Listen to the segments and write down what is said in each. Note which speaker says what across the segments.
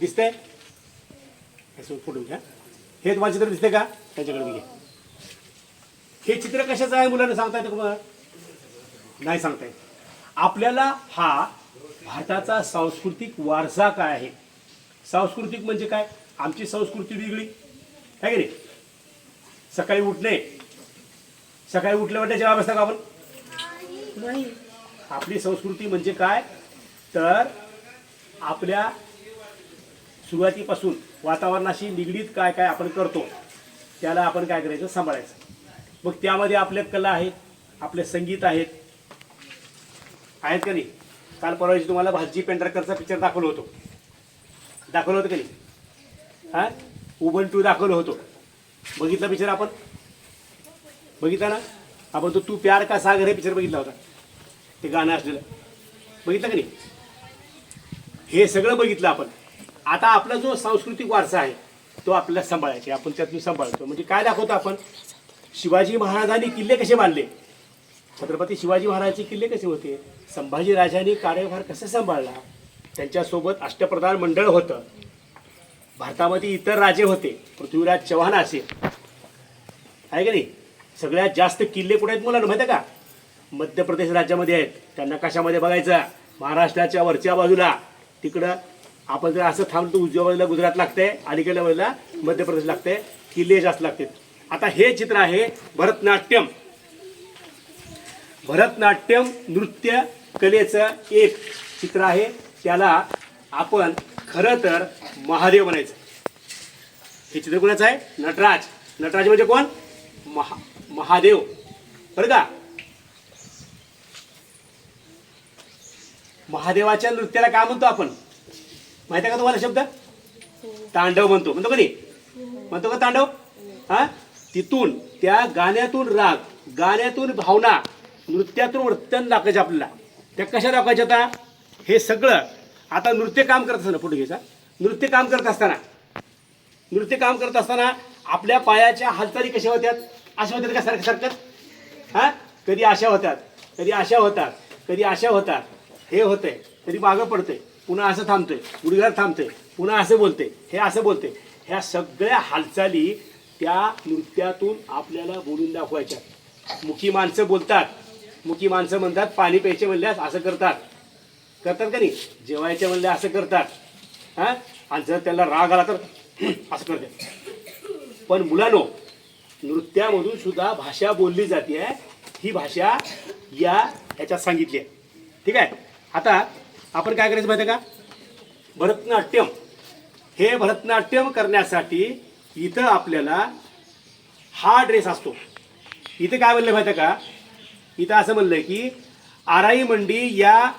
Speaker 1: दिसतंय? याचं फोटो घ्या. हे तुम्हाला चित्र दिसतंय का? त्यांच्याकडे घ्या हे चित्र कशाचं आहे? मुलांना सांगता येतं तुम्हाला? नाही सांगता येत. आपल्याला हा भारताचा सांस्कृतिक वारसा काय आहे? सांस्कृतिक म्हणजे काय? आमची संस्कृती वेगळी. आहे की नाही? सकाळी उठणे. सकाळी उठल्यावर जेव्हा बसता का आपण? नाही. आपली संस्कृती म्हणजे काय? तर आपल्या सुरुवातीपासून वातावरणाशी निगडीत काय काय आपण करतो त्याला आपण काय करायचं सांभाळायचं. मग त्यामध्ये आपल्या कला आहेत आपले संगीत आहेत. आहेत का नाही? काल परवा तुम्हाला भाजी पेंढारकरचा पिक्चर दाखवलं होतो. दाखवलं होतं का नाही? हा? उबन टू दाखवलं होतो. बघितला पिक्चर आपण? बघितला ना? आपण तो तू प्यार का सागर हे पिक्चर बघितला होता. ते गाणं असलेलं. बघितलं का नाही? हे सगळं बघितलं आपण. आता आपला जो सांस्कृतिक वारसा आहे तो आपल्याला सांभाळायचा आहे. आपण त्यातून सांभाळतो. म्हणजे काय दाखवतो आपण? शिवाजी महाराजांनी किल्ले कसे बांधले? छत्रपती शिवाजी महाराजांचे किल्ले कसे होते? संभाजी राजांनी कार्यभार कसा सांभाळला? त्यांच्यासोबत अष्टप्रधान मंडळ होतं. भारतामध्ये इतर राजे होते. पृथ्वीराज चव्हाण असेल आहे का नाही? सगळ्यात जास्त किल्ले कुठे आहेत मुलांना? माहिती आहे का? मध्य प्रदेश राज्यामध्ये आहेत. त्यांना कशामध्ये बघायचं? महाराष्ट्राच्या वरच्या बाजूला. तिकडं आपण जर असं थांबतो उजव्या बाजूला गुजरात लागते अलीकडल्या बाजूला मध्य प्रदेश लागते किल्ले जास्त लागते आता हे चित्र आहे भरतनाट्यम. भरतनाट्यम नृत्य कलेचं एक चित्र आहे. त्याला आपण खरं तर महादेव म्हणायचं. हे चित्र कोणाचं आहे? नटराज. नटराज म्हणजे कोण? महा महादेव. बरं का? महादेवाच्या नृत्याला काय म्हणतो आपण? माहिती आहे का तुम्हाला शब्द? तांडव म्हणतो. म्हणतो का नाही म्हणतो का तांडव? हा? तिथून त्या गाण्यातून राग गाण्यातून भावना नृत्यातून वर्तन दाखवायचे आपल्याला. त्या कशा दाखवायच्या आता? हे सगळं आता नृत्य काम करत असताना पुढे घ्यायचा. नृत्य काम करत असताना. नृत्य काम करत असताना आपल्या पायाच्या हालचाली कशा होत्यात? अशा होत्यात का सारख्या सारखं? हा? कधी अशा होतात कधी अशा होतात कधी अशा होतात. हे होतंय कधी मागं पडतंय. पुन्हा असं थांबतोय गुडघ्यात थांबतोय पुन्हा असं बोलते हे असं बोलते ह्या सगळ्या हालचाली त्या नृत्यातून आपल्याला बोलून दाखवायच्या. मुखी माणसं बोलतात. मुखी माणसं म्हणतात पाणी प्यायचे म्हणल्यास असं करतात. करतात का नाही? जेवायचे म्हणले असं करतात. हा? आणि जर त्याला राग आला तर असं करते पण मुलांनो नृत्यामधून सुद्धा भाषा बोलली जाते. ही भाषा या ह्याच्यात सांगितली आहे. ठीक आहे? आता आपण काय करायचं माहिती आहे का? भरतनाट्यम. हे भरतनाट्यम करण्यासाठी इथं आपल्याला हा ड्रेस असतो. इथं काय म्हणलं माहिती आहे का? इथं असं म्हणलंय की आराई मंडी या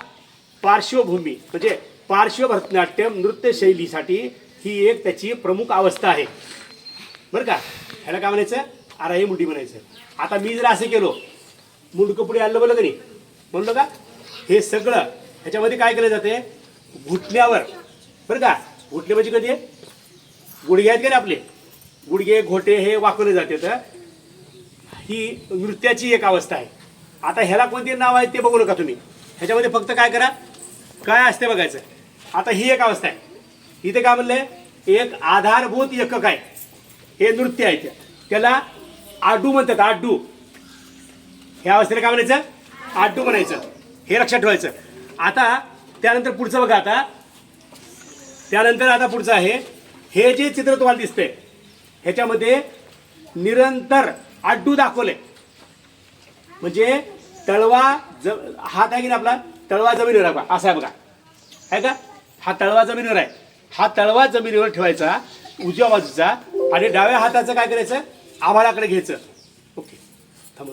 Speaker 1: पार्श्वभूमी म्हणजे पार्श्व भरतनाट्यम नृत्यशैलीसाठी ही एक त्याची प्रमुख अवस्था आहे. बरं का? ह्याला काय म्हणायचं? आराई मुंडी म्हणायचं. आता मी जर असं केलो मुंडकं पुढे आणलं बोललं का नाही? म्हणलं का? हे सगळं ह्याच्यामध्ये काय केलं जाते? घुटल्यावर बरं का? घुटले म्हणजे कधी? आहे गुडघे आहेत का नाही आपले? गुडघे घोटे हे वाकवले जाते. तर ही नृत्याची एक अवस्था आहे. आता ह्याला कोणते नाव आहे ते बघू नका तुम्ही. ह्याच्यामध्ये फक्त काय करा? काय असते बघायचं. आता ही एक अवस्था आहे. इथे काय म्हणलंय? एक आधारभूत एकक आहे. हे नृत्य आहे ते. त्याला आडू म्हणतात. आडू. ह्या अवस्थेला काय म्हणायचं? आडू म्हणायचं. हे लक्षात ठेवायचं. आता त्यानंतर पुढचं बघा आता. त्यानंतर आता पुढचं आहे. हे जे चित्र तुम्हाला दिसतंय ह्याच्यामध्ये निरंतर आड्डू दाखवले. म्हणजे तळवा ज हात आहे की नाही आपला? तळवा जमिनीवर आहे बघा असा आहे बघा. आहे का? हा तळवा जमिनीवर आहे. हा तळवा जमिनीवर ठेवायचा उजव्या बाजूचा आणि डाव्या हाताचं काय करायचं? आभाळाकडे घ्यायचं. ओके. थांब